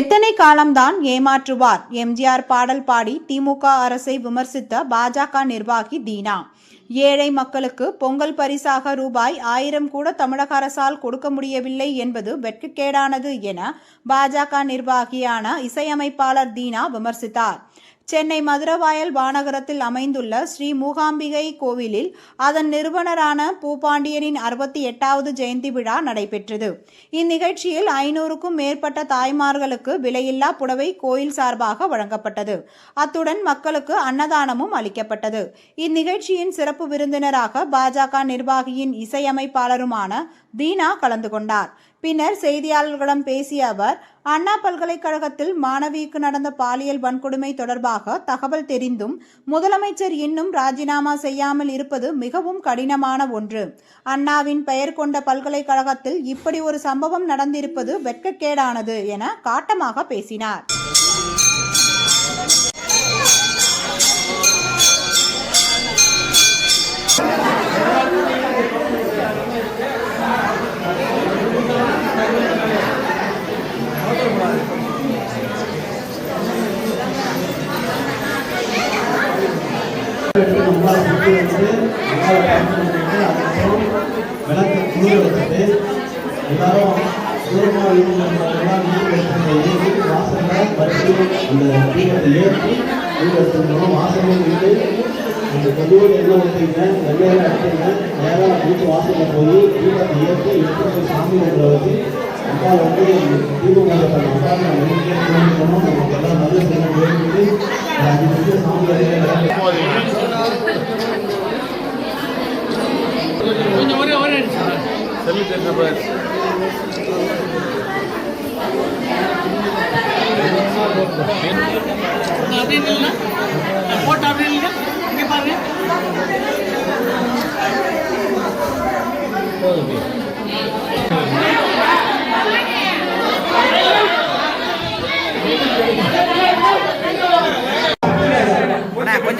எத்தனை காலம்தான் ஏமாற்றுவார்? எம்ஜிஆர் பாடல் பாடி திமுக அரசை விமர்சித்த பாஜக நிர்வாகி தீனா. ஏழை மக்களுக்கு பொங்கல் பரிசாக ரூபாய் ஆயிரம் கூட தமிழக அரசால் கொடுக்க முடியவில்லை என்பது வெட்கக்கேடானது என பாஜக நிர்வாகியான இசையமைப்பாளர் தீனா விமர்சித்தார். சென்னை மதுரவாயல் வானகரத்தில் அமைந்துள்ள ஸ்ரீ மூகாம்பிகை கோவிலில் அதன் நிறுவனரான பூபாண்டியனின் அறுபத்தி எட்டாவது ஜெயந்தி விழா நடைபெற்றது. இந்நிகழ்ச்சியில் ஐநூறுக்கும் மேற்பட்ட தாய்மார்களுக்கு விலையில்லா புடவை கோயில் சார்பாக வழங்கப்பட்டது. அத்துடன் மக்களுக்கு அன்னதானமும் அளிக்கப்பட்டது. இந்நிகழ்ச்சியின் சிறப்பு விருந்தினராக பாஜக நிர்வாகியின் இசையமைப்பாளருமான தீனா கலந்து கொண்டார். பின்னர் செய்தியாளர்களிடம் பேசிய அவர் அண்ணா பல்கலைக்கழகத்தில் மாணவிக்கு நடந்த பாலியல் வன்கொடுமை தொடர்பாக தகவல் தெரிந்தும் முதலமைச்சர் இன்னும் ராஜினாமா செய்யாமல் இருப்பது மிகவும் கடினமான ஒன்று. அண்ணாவின் பெயர் கொண்ட பல்கலைக்கழகத்தில் இப்படி ஒரு சம்பவம் நடந்திருப்பது வெட்கக்கேடானது என காட்டமாக பேசினார். நம்மளால் வந்து வச்சு நம்மளால் பயன்படுத்திட்டு அதுக்கப்புறம் விளக்கு குளிர எடுத்துட்டு எல்லாரும் தூரமாக இருக்கிறவங்களாம் வீட்டுக்கு எடுத்துட்டு போய் வீட்டு வாசலில் பறித்து அந்த தீபத்தை ஏற்றி வீடு எடுத்துக்கணும் வாசலும் வீட்டு அந்த கொஞ்சோடு எண்ணெய் ஊற்றிங்க வெள்ளையெல்லாம் எடுத்துங்க நேராக வீட்டு வாசலில் போய் தீபத்தை ஏற்றி எடுத்து போய் சாமி கும்பிட வச்சு அம்மா வந்து தீபம் அம்மா நான் நம்பிக்கை நமக்கு எல்லாம் நல்ல செய்யணும் வேண்டிட்டு அஞ்சு நிமிஷம் சாமி வேலையை கொஞ்சம் ஒரே ஒரே நிமிஷம் நான் அப்படியே நில்லுங்க. நான் போட்டோ அப்படியே நில்லுங்க. இங்க பாருங்க அண்ணா எல்லாருமே லைனா வந்தா எல்லாருமே கரெக்டா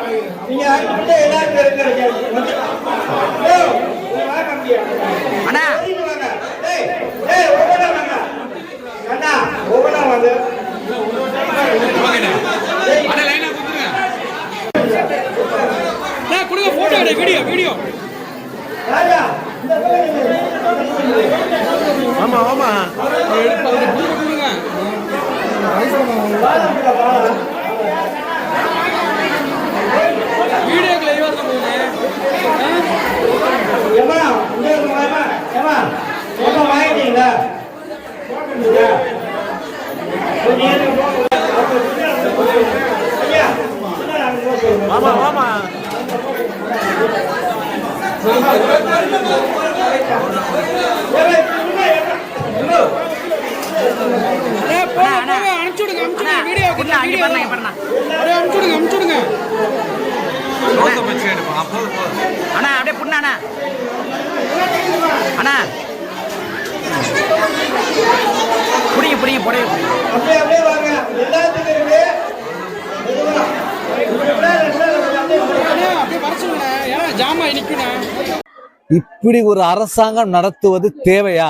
அண்ணா. அண்ணா ஒவ்வொன்றா வாங்க. கொடுங்க போட்டோ எடு வீடியோ வீடியோ ராஜா இந்த ஆமா ஆமா. கொடுங்க கொடுங்க வீடியோக்கு லைவா இருக்க போகுது ஏமா இங்க இருந்து வாமா ஏமா ஏமா வாங்கிட்டீங்களா ஆமா ஆமா ஏய், போங்க, அண்ணா, போங்க, அனுப்பிச்சு விடுங்க, அனுப்பிச்சு அண்ணா. விடுங்க, வீடியோ இங்க கொடுங்க, அண்ணா. அண்ணா புடிங்க புடிங்க. புடைய அண்ணா, இப்படி ஒரு அரசாங்கம் நடத்துவது தேவையா?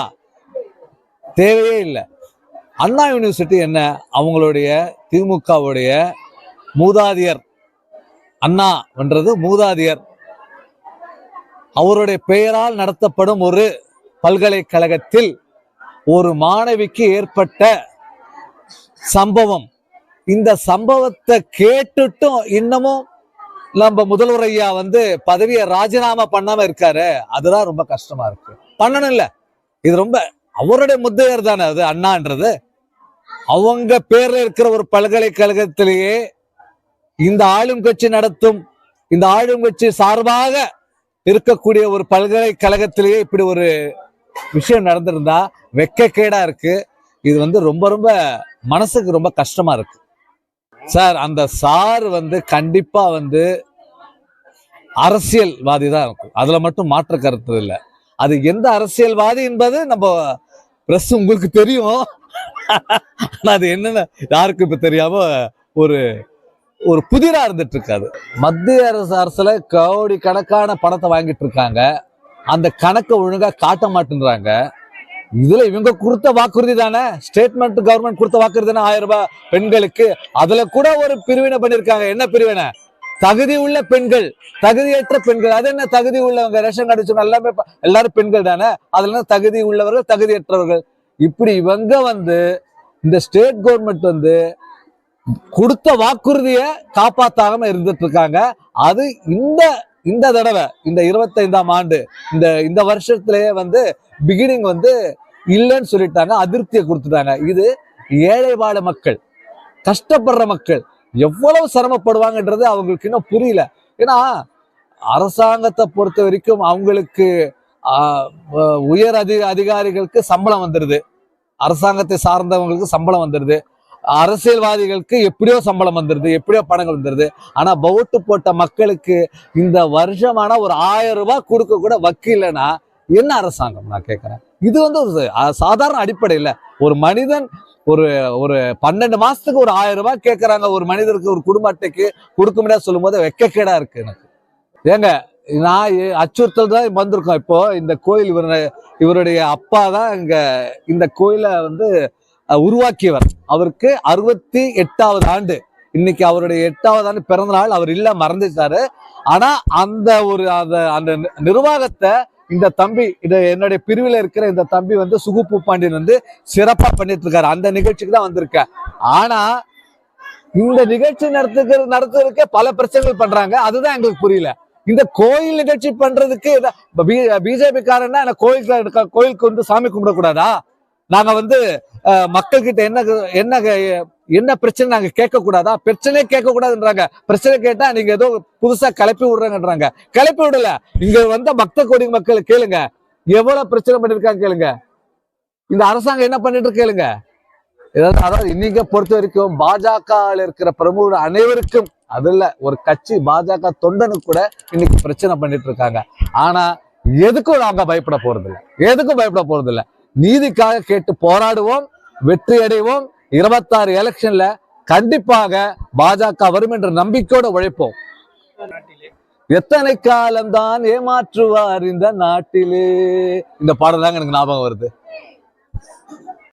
தேவையே இல்லை. அண்ணா யூனிவர்சிட்டி என்ன? அவங்களுடைய திமுகவுடைய மூதாதியர் அண்ணான்றது மூதாதியர். அவருடைய பெயரால் நடத்தப்படும் ஒரு பல்கலைக்கழகத்தில் ஒரு மாணவிக்கு ஏற்பட்ட சம்பவம். இந்த சம்பவத்தை கேட்டுட்டும் இன்னமும் நம்ம முதல்வர் ஐயா வந்து பதவியை ராஜினாமா பண்ணாம இருக்காரு. அதுதான் ரொம்ப கஷ்டமா இருக்கு. பண்ணணும் இல்ல இது ரொம்ப அவருடைய முத்தையர் தானே அது அண்ணான்றது. அவங்க பேர்ல இருக்கிற ஒரு பல்கலைக்கழகத்திலேயே இந்த ஆளும் கட்சி நடத்தும் இந்த ஆளும் கட்சி சார்பாக இருக்கக்கூடிய ஒரு பல்கலைக்கழகத்திலேயே இப்படி ஒரு விஷயம் நடந்திருந்தா வெக்கக்கேடா இருக்கு. இது வந்து ரொம்ப ரொம்ப மனசுக்கு ரொம்ப கஷ்டமா இருக்கு. சார் அந்த சார் வந்து கண்டிப்பா வந்து அரசியல்வாதி தான் இருக்கும். அதுல மட்டும் மாற்று கருத்து இல்லை. அது எந்த அரசியல்வாதி என்பது நம்ம பிரஸ் உங்களுக்கு தெரியும். அது என்னன்னு யாருக்கும் இப்ப தெரியாம ஒரு ஒரு புதிரா இருந்துட்டு இருக்காது. மத்திய அரசு அரசுல கோடி கணக்கான பணத்தை வாங்கிட்டு இருக்காங்க. அந்த கணக்கை ஒழுங்கா காட்ட மாட்டேன்றாங்க. இதுல இவங்க கொடுத்த வாக்குறுதி தானே? ஸ்டேட்மெண்ட் கவர்மெண்ட் கொடுத்த வாக்குறுதி தானே? ஆயிரம் ரூபாய் பெண்களுக்கு. அதுல கூட ஒரு பிரிவினை பண்ணிருக்காங்க. என்ன பிரிவினை? தகுதி உள்ள பெண்கள். தகுதியற்ற பெண்கள். அது என்ன தகுதி உள்ளவங்க? ரேஷன் கார்டு எல்லாமே எல்லாரும் பெண்கள் தானே? அதுல தகுதி உள்ளவர்கள் தகுதியற்றவர்கள்? இப்படி இவங்க வந்து இந்த ஸ்டேட் கவர்மெண்ட் வந்து கொடுத்த வாக்குறுதியை காப்பாத்தாம இருந்துட்டு இருக்காங்க அது இந்த இந்த தடவை இந்த இருபத்தைந்தாம் ஆண்டு இந்த இந்த வருஷத்திலேயே வந்து பிகினிங் வந்து இல்லைன்னு சொல்லிட்டாங்க அதிருப்தியை கொடுத்துட்டாங்க. இது ஏழை வாழ மக்கள் கஷ்டப்படுற மக்கள் எவ்வளவு சிரமப்படுவாங்கன்றது அவங்களுக்கு இன்னும் புரியல. ஏன்னா அரசாங்கத்தை பொறுத்த வரைக்கும் அவங்களுக்கு உயர் அதி அதிகாரிகளுக்கு சம்பளம் வந்துடுது அரசாங்கத்தை சார்ந்தவங்களுக்கு சம்பளம் வந்துடுது அரசியல்வாதிகளுக்கு எப்படியோ சம்பளம் வந்துடுது எப்படியோ பணங்கள் வந்துடுது ஆனால் பவுட்டு போட்ட மக்களுக்கு இந்த வருஷமான ஒரு ஆயிரம் ரூபாய் கொடுக்க கூட வக்கீலனா என்ன அரசாங்கம் நான் கேட்குறேன்? இது வந்து ஒரு சாதாரண அடிப்படையில் ஒரு மனிதன் ஒரு ஒரு பன்னெண்டு மாசத்துக்கு ஒரு ஆயிரம் ரூபாய் கேட்குறாங்க ஒரு மனிதருக்கு ஒரு குடும்ப அட்டைக்கு கொடுக்க முடியாது சொல்லும் போது வெக்கக்கேடா இருக்கு எனக்கு. ஏங்க நான் அச்சுறுத்தல் தான் வந்திருக்கோம். இப்போ இந்த கோயில் இவர் இவருடைய அப்பா தான் இங்க இந்த கோயிலை வந்து உருவாக்கியவர். அவருக்கு அறுபத்தி எட்டாவது ஆண்டு. இன்னைக்கு அவருடைய எட்டாவது ஆண்டு பிறந்த நாள். அவர் இல்ல மறந்துட்டாரு. ஆனா அந்த ஒரு அந்த அந்த நி- நிர்வாகத்தை இந்த தம்பி இது என்னுடைய பிரிவில் இருக்கிற இந்த தம்பி வந்து சுகுப்பு பாண்டியன் வந்து சிறப்பா பண்ணிட்டு இருக்காரு அந்த நிகழ்ச்சிக்கு தான் வந்திருக்கேன். ஆனா இந்த நிகழ்ச்சி நடத்துக்கிற நடத்துறதுக்கே பல பிரச்சனைகள் பண்றாங்க. அதுதான் எங்களுக்கு புரியல. இந்த கோயில் நிகழ்ச்சி பண்றதுக்கு பிஜேபி காரன்னா என்ன கோயில் கோயிலுக்கு வந்து சாமி கும்பிடக்கூடாதா? நாங்க வந்து மக்கள் கிட்ட என்ன என்ன என்ன பிரச்சனை நாங்க கேட்க கூடாதா பிரச்சனையே கேட்க கூடாதுன்றாங்க பிரச்சனை கேட்டா நீங்க ஏதோ புதுசா கிளப்பி விடுறாங்கன்றாங்க. கிளப்பி விடல. இங்க வந்த பக்த கோடி மக்கள் கேளுங்க. எவ்வளவு பிரச்சனை பண்ணிருக்காங்க கேளுங்க. இந்த அரசாங்கம் என்ன பண்ணிட்டு இருக்கு கேளுங்க. ஏதாவது அதாவது இன்னைக்கு பொறுத்த வரைக்கும் பாஜக இருக்கிற பிரமுகர் அனைவருக்கும் அது இல்ல ஒரு கட்சி பாஜக தொண்டனுக்கு கூட இன்னைக்கு பிரச்சனை பண்ணிட்டு இருக்காங்க. ஆனா எதுக்கும் நாங்க பயப்பட போறது எதுக்கும் பயப்பட போறது நீதிக்காக கேட்டு போராடுவோம் வெற்றி அடைவோம். இருபத்தாறு எலெக்ஷன்ல கண்டிப்பாக பாஜக வரும் என்ற நம்பிக்கையோட உழைப்போம். எத்தனை காலம்தான் ஏமாற்றுவார் இந்த நாட்டிலே? இந்த பாடல் தாங்க எனக்கு ஞாபகம் வருது.